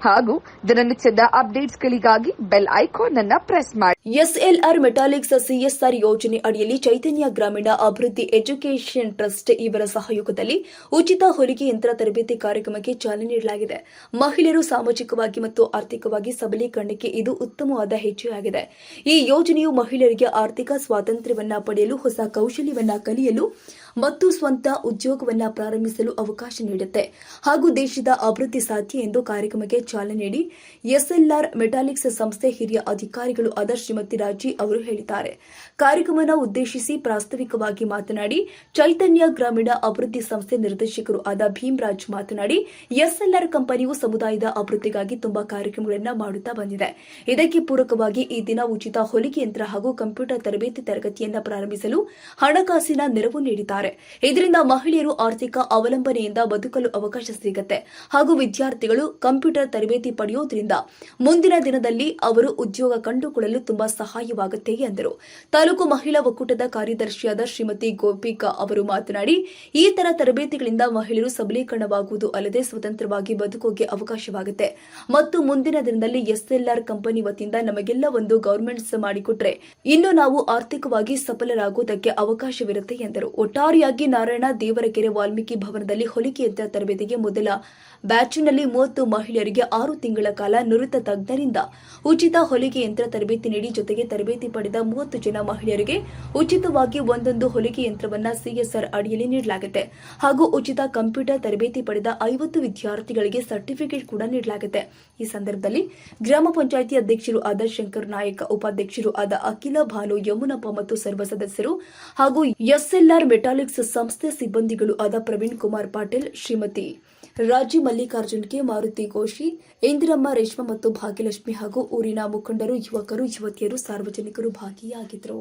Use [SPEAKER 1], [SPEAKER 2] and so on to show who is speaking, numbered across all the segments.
[SPEAKER 1] ಹಾಗೂ ದಿನನಿತ್ಯದ ಅಪ್ಡೇಟ್ಸ್ಗಳಿಗಾಗಿ ಬೆಲ್ ಐಕಾನ್ ಅನ್ನು ಪ್ರೆಸ್ ಮಾಡಿ.
[SPEAKER 2] ಎಸ್ಎಲ್ಆರ್ ಮೆಟಾಲಿಕ್ಸ್ ಸಿಎಸ್ಆರ್ ಯೋಜನೆ ಅಡಿಯಲ್ಲಿ ಚೈತನ್ಯ ಗ್ರಾಮೀಣ ಅಭಿವೃದ್ಧಿ ಎಜುಕೇಷನ್ ಟ್ರಸ್ಟ್ ಇವರ ಸಹಯೋಗದಲ್ಲಿ ಉಚಿತ ಹೊಲಿಗೆ ಯಂತ್ರ ತರಬೇತಿ ಕಾರ್ಯಕ್ರಮಕ್ಕೆ ಚಾಲನೆ ನೀಡಲಾಗಿದೆ. ಮಹಿಳೆಯರು ಸಾಮಾಜಿಕವಾಗಿ ಮತ್ತು ಆರ್ಥಿಕವಾಗಿ ಸಬಲೀಕರಣಕ್ಕೆ ಇದು ಉತ್ತಮವಾದ ಹೆಜ್ಜೆಯಾಗಿದೆ. ಈ ಯೋಜನೆಯು ಮಹಿಳೆಯರಿಗೆ ಆರ್ಥಿಕ ಸ್ವಾತಂತ್ರ್ಯವನ್ನ ಪಡೆಯಲು ಹೊಸ ಕೌಶಲ್ಯವನ್ನ ಕಲಿಯಲು ಮತ್ತು ಸ್ವಂತ ಉದ್ಯೋಗವನ್ನ ಪ್ರಾರಂಭಿಸಲು ಅವಕಾಶ ನೀಡುತ್ತೆ. ಹಾಗೂ ದೇಶದ ಅಭಿವೃದ್ಧಿ ಸಾಧ್ಯ ಎಂದು ಕಾರ್ಯಕ್ರಮಕ್ಕೆ ಚಾಲನೆ ನೀಡಿ ಎಸ್ಎಲ್ಆರ್ ಮೆಟಾಲಿಕ್ಸ್ ಸಂಸ್ಥೆ ಹಿರಿಯ ಅಧಿಕಾರಿಗಳು ಆದ ಶ್ರೀಮತಿ ರಾಜಿ ಅವರು ಹೇಳಿದ್ದಾರೆ. ಕಾರ್ಯಕ್ರಮನ ಉದ್ದೇಶಿಸಿ ಪ್ರಾಸ್ತಾವಿಕವಾಗಿ ಮಾತನಾಡಿ, ಚೈತನ್ಯ ಗ್ರಾಮೀಣ ಅಭಿವೃದ್ಧಿ ಸಂಸ್ಥೆ ನಿರ್ದೇಶಕರು ಆದ ಭೀಮರಾಜ್ ಮಾತನಾಡಿ, ಎಸ್ಎಲ್ಆರ್ ಕಂಪನಿಯು ಸಮುದಾಯದ ಅಭಿವೃದ್ಧಿಗಾಗಿ ತುಂಬಾ ಕಾರ್ಯಕ್ರಮಗಳನ್ನು ಮಾಡುತ್ತಾ ಬಂದಿದೆ. ಇದಕ್ಕೆ ಪೂರಕವಾಗಿ ಈ ದಿನ ಉಚಿತ ಹೊಲಿಗೆ ಯಂತ್ರ ಹಾಗೂ ಕಂಪ್ಯೂಟರ್ ತರಬೇತಿ ತರಗತಿಯನ್ನು ಪ್ರಾರಂಭಿಸಲು ಹಣಕಾಸಿನ ನೆರವು ನೀಡಿದ್ದಾರೆ. ಇದರಿಂದ ಮಹಿಳೆಯರು ಆರ್ಥಿಕ ಅವಲಂಬನೆಯಿಂದ ಬದುಕಲು ಅವಕಾಶ ಸಿಗುತ್ತೆ. ಹಾಗೂ ವಿದ್ಯಾರ್ಥಿಗಳು ಕಂಪ್ಯೂಟರ್ ತರಬೇತಿ ಪಡೆಯುವುದರಿಂದ ಮುಂದಿನ ದಿನದಲ್ಲಿ ಅವರು ಉದ್ಯೋಗ ಕಂಡುಕೊಳ್ಳಲು ತುಂಬಾ ಸಹಾಯವಾಗುತ್ತೆ ಎಂದರು. ತಾಲೂಕು ಮಹಿಳಾ ಒಕ್ಕೂಟದ ಕಾರ್ಯದರ್ಶಿಯಾದ ಶ್ರೀಮತಿ ಗೋಪಿಕಾ ಅವರು ಮಾತನಾಡಿ, ಈ ತರ ತರಬೇತಿಗಳಿಂದ ಮಹಿಳೆಯರು ಸಬಲೀಕರಣವಾಗುವುದು ಅಲ್ಲದೆ ಸ್ವತಂತ್ರವಾಗಿ ಬದುಕೋಕೆ ಅವಕಾಶವಾಗುತ್ತೆ. ಮತ್ತು ಮುಂದಿನ ದಿನದಲ್ಲಿ ಎಸ್ಎಲ್ಆರ್ ಕಂಪನಿ ವತಿಯಿಂದ ನಮಗೆಲ್ಲ ಒಂದು ಗೌರ್ಮೆಂಟ್ಸ್ ಮಾಡಿಕೊಟ್ರೆ ಇನ್ನು ನಾವು ಆರ್ಥಿಕವಾಗಿ ಸಫಲರಾಗುವುದಕ್ಕೆ ಅವಕಾಶವಿರುತ್ತೆ ಎಂದರು. ಒಟ್ಟಾರೆಯಾಗಿ ನಾರಾಯಣ ದೇವರಕೆರೆ ವಾಲ್ಮೀಕಿ ಭವನದಲ್ಲಿ ಹೊಲಿಕೆ ಯಂತ್ರ ತರಬೇತಿಗೆ ಮೊದಲ ಬ್ಯಾಚಿನಲ್ಲಿ ಮೂವತ್ತು ಮಹಿಳೆಯರಿಗೆ ಆರು ತಿಂಗಳ ಕಾಲ ನುರಿತ ತಜ್ಞರಿಂದ ಉಚಿತ ಹೊಲಿಗೆ ಯಂತ್ರ ತರಬೇತಿ ನೀಡಿ ಜೊತೆಗೆ ತರಬೇತಿ ಪಡೆದ ಮೂವತ್ತು ಜನ ಮಹಿಳೆಯರಿಗೆ ಉಚಿತವಾಗಿ ಒಂದೊಂದು ಹೊಲಿಗೆ ಯಂತ್ರವನ್ನು ಸಿಎಸ್ಆರ್ ಅಡಿಯಲ್ಲಿ ನೀಡಲಾಗುತ್ತೆ. ಹಾಗೂ ಉಚಿತ ಕಂಪ್ಯೂಟರ್ ತರಬೇತಿ ಪಡೆದ ಐವತ್ತು ವಿದ್ಯಾರ್ಥಿಗಳಿಗೆ ಸರ್ಟಿಫಿಕೇಟ್ ಕೂಡ ನೀಡಲಾಗುತ್ತೆ. ಈ ಸಂದರ್ಭದಲ್ಲಿ ಗ್ರಾಮ ಪಂಚಾಯಿತಿ ಅಧ್ಯಕ್ಷರು ಆದ ಶಂಕರ್ ನಾಯಕ್, ಉಪಾಧ್ಯಕ್ಷರು ಆದ ಅಖಿಲ ಭಾನು ಯಮುನಪ್ಪ ಮತ್ತು ಸರ್ವ ಸದಸ್ಯರು ಹಾಗೂ ಎಸ್ಎಲ್ಆರ್ ಮೆಟಾಲಿಕ್ಸ್ ಸಂಸ್ಥೆ ಸಿಬ್ಬಂದಿಗಳು ಆದ ಪ್ರವೀಣ್ ಕುಮಾರ್ ಪಾಟೀಲ್, ಶ್ರೀಮತಿ ರಾಜಿ ಮಲ್ಲಿಕಾರ್ಜುನ್ ಕೆ ಮಾರುತಿ ಘೋಷಿ, ಇಂದಿರಮ್ಮ, ರೇಷ್ಮಾ ಮತ್ತು ಭಾಗ್ಯಲಕ್ಷ್ಮಿ ಹಾಗೂ ಊರಿನ ಮುಖಂಡರು, ಯುವಕರು, ಯುವತಿಯರು, ಸಾರ್ವಜನಿಕರು ಭಾಗಿಯಾಗಿದ್ದರು.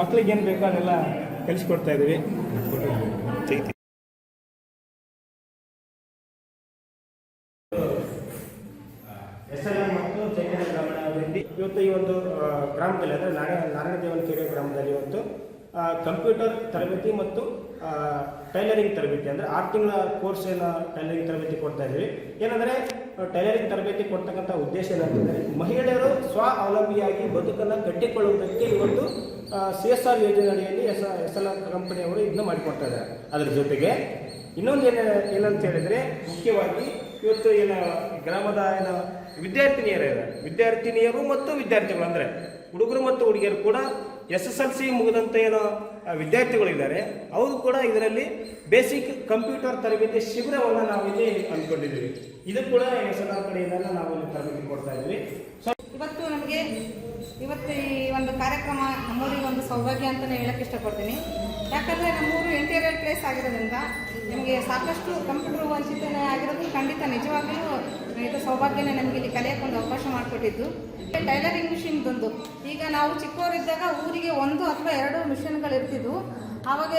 [SPEAKER 3] ಮಕ್ಳಿಗೆ ಏನು ಬೇಕೋ ಅದೆಲ್ಲ ಕಲಿಸ್ಕೊಡ್ತಾ ಇದ್ದೀವಿ. ಎಸ್ ಮತ್ತು ಇವತ್ತು ಈ ಒಂದು ಗ್ರಾಮದಲ್ಲಿ ಅಂದರೆ ನಾರಾಯಣ ನಾರಾಯಣ ದೇವನಕೆರೆ ಗ್ರಾಮದಲ್ಲಿ ಇವತ್ತು ಕಂಪ್ಯೂಟರ್ ತರಬೇತಿ ಮತ್ತು ಟೈಲರಿಂಗ್ ತರಬೇತಿ ಅಂದರೆ ಆರು ತಿಂಗಳ ಕೋರ್ಸ್ ಕೋರ್ಸನ್ನು ಟೈಲರಿಂಗ್ ತರಬೇತಿ ಕೊಡ್ತಾ ಇದ್ದೀವಿ. ಏನಂದರೆ ಟೈಲರಿಂಗ್ ತರಬೇತಿ ಕೊಡ್ತಕ್ಕಂಥ ಉದ್ದೇಶ ಏನಂತಂದರೆ ಮಹಿಳೆಯರು ಸ್ವಾವಲಂಬಿಯಾಗಿ ಬದುಕನ್ನು ಕಟ್ಟಿಕೊಳ್ಳುವುದಕ್ಕೆ ಇವತ್ತು ಸಿ ಎಸ್ ಆರ್ ಯೋಜನೆ ಅಡಿಯಲ್ಲಿ ಎಸ್ ಎಸ್ ಎಲ್ ಆರ್ ಕಂಪನಿಯವರು ಇದನ್ನ ಮಾಡಿಕೊಡ್ತಾ ಇದ್ದಾರೆ. ಅದರ ಜೊತೆಗೆ ಇನ್ನೊಂದು ಏನು, ಏನಂತ ಹೇಳಿದರೆ ಮುಖ್ಯವಾಗಿ ಇವತ್ತು ಏನು ಗ್ರಾಮದ ಏನು ವಿದ್ಯಾರ್ಥಿನಿಯರು ವಿದ್ಯಾರ್ಥಿನಿಯರು ಮತ್ತು ವಿದ್ಯಾರ್ಥಿಗಳು ಅಂದರೆ ಹುಡುಗರು ಮತ್ತು ಹುಡುಗಿಯರು ಕೂಡ ಎಸ್ ಎಸ್ ಎಲ್ ಸಿ ಮುಗಿದಂಥ ಏನೋ ವಿದ್ಯಾರ್ಥಿಗಳು ವಿದ್ಯಾರ್ಥಿಗಳಿದ್ದಾರೆ ಅವರು ಕೂಡ ಇದರಲ್ಲಿ ಬೇಸಿಕ್ ಕಂಪ್ಯೂಟರ್ ತರಬೇತಿ ಶಿಬಿರವನ್ನು ನಾವು ಇಲ್ಲಿ ಅಂದ್ಕೊಂಡಿದ್ದೀವಿ. ಇದು ಕೂಡ ಎಸ್ ಎಲ್ ಆರ್ ಕಡೆಯಿಂದ ನಾವು ತರಬೇತಿ ಕೊಡ್ತಾ ಇದ್ದೀವಿ.
[SPEAKER 4] ಇವತ್ತು ಈ ಒಂದು ಕಾರ್ಯಕ್ರಮ ನಮ್ಮೂರಿಗೆ ಒಂದು ಸೌಭಾಗ್ಯ ಅಂತಲೇ ಹೇಳಕ್ಕೆ ಇಷ್ಟಪಡ್ತೀನಿ. ಯಾಕಂದರೆ ನಮ್ಮೂರು ಇಂಟೀರಿಯರ್ ಪ್ಲೇಸ್ ಆಗಿರೋದ್ರಿಂದ ನಿಮಗೆ ಸಾಕಷ್ಟು ಕಂಪ್ಯೂಟರ್ ವಂಚಿತನೇ ಆಗಿರೋದು ಖಂಡಿತ ನಿಜವಾಗಲೂ ಇದು ಸೌಭಾಗ್ಯನೇ ನಮಗೆ ಇಲ್ಲಿ ಕಲಿಯೋಕ್ಕೊಂದು ಅವಕಾಶ ಮಾಡಿಕೊಟ್ಟಿದೆ ಮಾಡಿಕೊಟ್ಟಿದ್ದು ಟೈಲರಿಂಗ್ ಮಿಷಿನ್ ಬಂದು, ಈಗ ನಾವು ಚಿಕ್ಕವರಿದ್ದಾಗ ಊರಿಗೆ ಒಂದು ಅಥವಾ ಎರಡು ಮಿಷಿನ್ಗಳು ಇರ್ತಿದ್ವು ಆವಾಗ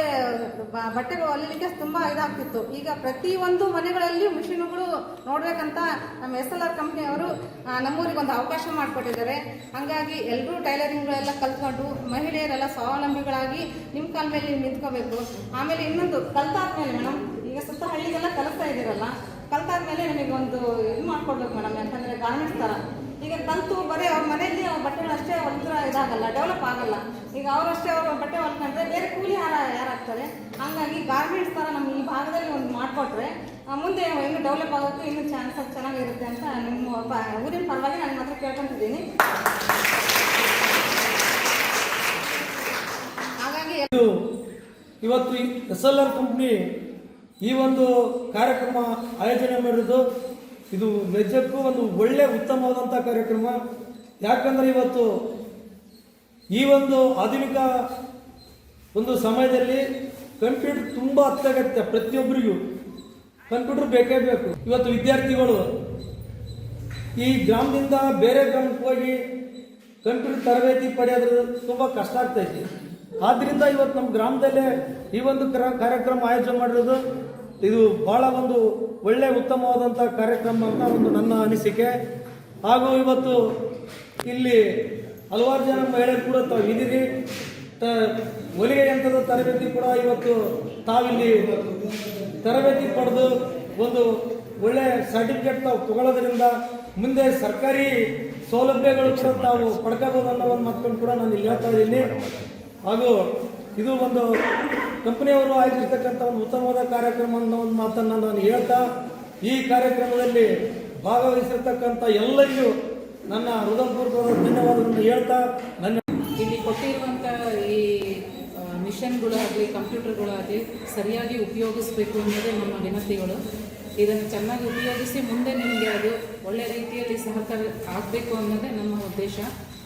[SPEAKER 4] ಬಟ್ಟೆ ಹೊಲಿಲಿಕ್ಕೆ ತುಂಬಾ ಇದಾಗ್ತಿತ್ತು. ಈಗ ಪ್ರತಿಯೊಂದು ಮನೆಗಳಲ್ಲಿ ಮಿಷಿನ್ಗಳು ನೋಡಬೇಕಂತ ನಮ್ಮ ಎಸ್ ಎಲ್ ಆರ್ ಕಂಪ್ನಿಯವರು ನಮ್ಮೂರಿಗೆ ಒಂದು ಅವಕಾಶ ಮಾಡಿಕೊಟ್ಟಿದ್ದಾರೆ. ಹಂಗಾಗಿ ಎಲ್ಲರೂ ಟೈಲರಿಂಗ್ಗಳೆಲ್ಲ ಕಲ್ತ್ಕೊಂಡು ಮಹಿಳೆಯರೆಲ್ಲ ಸ್ವಾವಲಂಬಿಗಳಾಗಿ ನಿಮ್ಮ ಕಾಲ ಮೇಲೆ ನಿಂತ್ಕೋಬೇಕು. ಆಮೇಲೆ ಇನ್ನೊಂದು, ಕಲ್ತಾದ್ಮೇಲೆ ಮೇಡಮ್, ಈಗ ಸುತ್ತ ಹಳ್ಳಿಗೆಲ್ಲ ಕಲಿಸ್ತಾ ಇದ್ದೀರಲ್ಲ, ಕಲ್ತಾದ್ಮೇಲೆ ನಿಮಗೆ ಒಂದು ಇದು ಮಾಡ್ಕೊಡ್ಬೇಕು ಮೇಡಮ್, ಯಾಕಂದ್ರೆ ಗಾರ್ಮೆಂಟ್ಸ್ ಥರ ಈಗ ಕಲ್ತು ಬರೀ ಅವ್ರ ಮನೆಯಲ್ಲಿ ಅವ್ರ ಬಟ್ಟೆಗಳಷ್ಟೇ ಒಂಥರ ಇದಾಗಲ್ಲ ಡೆವಲಪ್ ಆಗಲ್ಲ. ಈಗ ಅವರಷ್ಟೇ ಅವ್ರ ಬಟ್ಟೆ ಹೊಲ್ಕೊಂಡ್ರೆ ಬೇರೆ ಕೂಲಿ ಯಾರ ಯಾರಾಗ್ತಾರೆ? ಹಂಗಾಗಿ ಗಾರ್ಮೆಂಟ್ಸ್ ಥರ ನಮ್ಮ ಈ ಭಾಗದಲ್ಲಿ ಒಂದು ಮಾಡಿಕೊಟ್ರೆ ಮುಂದೆ ಇನ್ನೂ ಡೆವಲಪ್ ಆಗೋಕ್ಕೆ ಇನ್ನೂ ಚಾನ್ಸಸ್ ಚೆನ್ನಾಗಿರುತ್ತೆ ಅಂತ ನಿಮ್ಮ ಊರಿನ ಪರವಾಗಿ ನಾನು ಮಾತ್ರ ಕೇಳ್ಕೊಂತಿದ್ದೀನಿ. ಹಾಗಾಗಿ
[SPEAKER 5] ಇವತ್ತು ಎಸ್ ಎಲ್ ಆರ್ ಕಂಪ್ನಿ ಈ ಒಂದು ಕಾರ್ಯಕ್ರಮ ಆಯೋಜನೆ ಮಾಡಿರೋದು ಇದು ನಿಜಕ್ಕೂ ಒಂದು ಒಳ್ಳೆ ಉತ್ತಮವಾದಂಥ ಕಾರ್ಯಕ್ರಮ. ಯಾಕಂದ್ರೆ ಇವತ್ತು ಈ ಒಂದು ಆಧುನಿಕ ಒಂದು ಸಮಯದಲ್ಲಿ ಕಂಪ್ಯೂಟರ್ ತುಂಬ ಅತ್ಯಗತ್ಯ ಪ್ರತಿಯೊಬ್ಬರಿಗೂ. ಕಂಪ್ಯೂಟರ್ ಬೇಕೇ ಬೇಕು. ಇವತ್ತು ವಿದ್ಯಾರ್ಥಿಗಳು ಈ ಗ್ರಾಮದಿಂದ ಬೇರೆ ಗ್ರಾಮಕ್ಕೆ ಹೋಗಿ ಕಂಪ್ಯೂಟರ್ ತರಬೇತಿ ಪಡೆಯೋದ್ರ ತುಂಬ ಕಷ್ಟ ಆಗ್ತೈತಿ ಆದ್ದರಿಂದ ಇವತ್ತು ನಮ್ಮ ಗ್ರಾಮದಲ್ಲೇ ಈ ಒಂದು ಕ್ರ- ಕಾರ್ಯಕ್ರಮ ಆಯೋಜನೆ ಮಾಡಿರೋದು ಇದು ಬಹಳ ಒಂದು ಒಳ್ಳೆ ಉತ್ತಮವಾದಂಥ ಕಾರ್ಯಕ್ರಮ ಅಂತ ಒಂದು ನನ್ನ ಅನಿಸಿಕೆ. ಹಾಗೂ ಇವತ್ತು ಇಲ್ಲಿ ಹಲವಾರು ಜನ ಮಹಿಳೆಯರು ಕೂಡ ತಾವು ಇದ್ದೀರಿ. ಹೊಲಿಗೆ ಯಂತ್ರದ ತರಬೇತಿ ಕೂಡ ಇವತ್ತು ತಾವಿಲ್ಲಿ ತರಬೇತಿ ಪಡೆದು ಒಂದು ಒಳ್ಳೆ ಸರ್ಟಿಫಿಕೇಟ್ ತಾವು ತಗೊಳ್ಳೋದ್ರಿಂದ ಮುಂದೆ ಸರ್ಕಾರಿ ಸೌಲಭ್ಯಗಳು ಕೂಡ ತಾವು ಪಡ್ಕೋಬೋದು ಅನ್ನೋ ಒಂದು ಮಾತನ್ನು ಕೂಡ ನಾನು ಇಲ್ಲಿ ಹೇಳ್ತಾ ಇದ್ದೀನಿ. ಹಾಗೂ ಇದು ಒಂದು ಕಂಪನಿಯವರು ಆಯೋಜಿಸಿರ್ತಕ್ಕಂಥ ಒಂದು ಉತ್ತಮವಾದ ಕಾರ್ಯಕ್ರಮ ಅನ್ನೋ ಒಂದು ಮಾತನ್ನು ನಾನು ಹೇಳ್ತಾ, ಈ ಕಾರ್ಯಕ್ರಮದಲ್ಲಿ ಭಾಗವಹಿಸಿರ್ತಕ್ಕಂಥ ಎಲ್ಲರಿಗೂ ನನ್ನ ಹೃದಯಪೂರ್ವಕ ಧನ್ಯವಾದಗಳನ್ನು ಹೇಳ್ತಾ ನನ್ನ
[SPEAKER 6] ಇಲ್ಲಿ ಕೊಟ್ಟಿರುವಂಥ ಈ ಮಿಷನ್ಗಳಾಗಲಿ, ಕಂಪ್ಯೂಟರ್ಗಳಾಗಲಿ ಸರಿಯಾಗಿ ಉಪಯೋಗಿಸಬೇಕು ಅನ್ನೋದೇ ನಮ್ಮ ವಿನಂತಿಗಳು. ಇದನ್ನು ಚೆನ್ನಾಗಿ ಉಪಯೋಗಿಸಿ ಮುಂದೆ ನಿಮಗೆ ಅದು ಒಳ್ಳೆ ರೀತಿಯಲ್ಲಿ ಸಹಕಾರ ಆಗಬೇಕು ಅನ್ನೋದೇ ನಮ್ಮ ಉದ್ದೇಶ.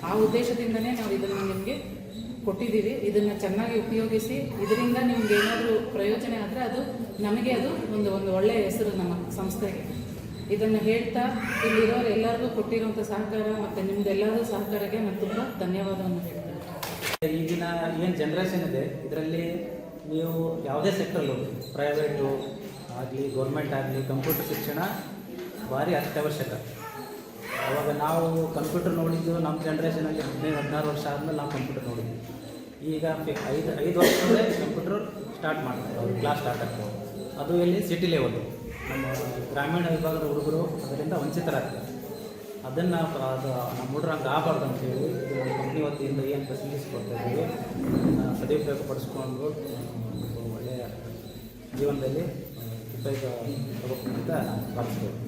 [SPEAKER 6] ಆ ಉದ್ದೇಶದಿಂದನೇ ನಾವು ಇದನ್ನು ನಿಮಗೆ ಕೊಟ್ಟಿದ್ದೀವಿ. ಇದನ್ನು ಚೆನ್ನಾಗಿ ಉಪಯೋಗಿಸಿ, ಇದರಿಂದ ನಿಮ್ಗೆ ಏನಾದರೂ ಪ್ರಯೋಜನ ಆದರೆ ಅದು ನಮಗೆ ಅದು ಒಂದು ಒಂದು ಒಳ್ಳೆಯ ಹೆಸರು ನಮ್ಮ ಸಂಸ್ಥೆಗೆ. ಇದನ್ನು ಹೇಳ್ತಾ ಇಲ್ಲಿರೋರು ಎಲ್ಲರಿಗೂ ಕೊಟ್ಟಿರುವಂಥ ಸಹಕಾರ ಮತ್ತು ನಿಮ್ದೆಲ್ಲರೂ ಸಹಕಾರಕ್ಕೆ ನಾನು ತುಂಬ ಧನ್ಯವಾದವನ್ನು ಹೇಳ್ತೇನೆ.
[SPEAKER 7] ಈಗಿನ ಏನು ಜನ್ರೇಷನ್ ಇದೆ. ಇದರಲ್ಲಿ ನೀವು ಯಾವುದೇ ಸೆಕ್ಟ್ರಲ್ಲಿ ಪ್ರೈವೇಟು ಆಗಲಿ ಗೌರ್ಮೆಂಟ್ ಆಗಲಿ ಕಂಪ್ಯೂಟರ್ ಶಿಕ್ಷಣ ಭಾರಿ ಅತ್ಯವಶ್ಯಕ. ಅವಾಗ ನಾವು ಕಂಪ್ಯೂಟರ್ ನೋಡಿದ್ದು ನಮ್ಮ ಜನ್ರೇಷನಲ್ಲಿ ಹದಿನೈದು, ಹದಿನಾರು ವರ್ಷ ಆದಮೇಲೆ ನಾವು ಕಂಪ್ಯೂಟರ್ ನೋಡಿದ್ವಿ. ಈಗ ಐದು ಐದು ವರ್ಷದಲ್ಲೇ ಕಂಪ್ಯೂಟರ್ ಸ್ಟಾರ್ಟ್ ಮಾಡ್ತಾರೆ ಅವ್ರು ಕ್ಲಾಸ್ ಸ್ಟಾರ್ಟ್ ಆಗ್ತವೆ ಅದು ಇಲ್ಲಿ ಸಿಟಿ ಲೆವೆಲ್ಲು ನಮ್ಮ ಗ್ರಾಮೀಣ ವಿಭಾಗದ ಹುಡುಗರು ಅದರಿಂದ ವಂಚಿತರಾಗ್ತಾರೆ. ಅದನ್ನು ಅದು ನಮ್ಮ ಹುಡುಗರು ಹಂಗೆ ಆಗಬಾರ್ದು ಅಂತೇಳಿ ಕಂಪ್ನಿ ವತಿಯಿಂದ ಏನು ಫೆಸಿಲಿಟೀಸ್ ಕೊಡ್ತಾ ಇದ್ದೀವಿ, ಅದನ್ನು ಸದುಪಯೋಗ ಪಡಿಸ್ಕೊಂಡು ಒಳ್ಳೆಯ ಜೀವನದಲ್ಲಿ ಉಪಯೋಗ ತಗೋಬೇಕು ಅಂತ ಭಾವಿಸ್ಬೇಕು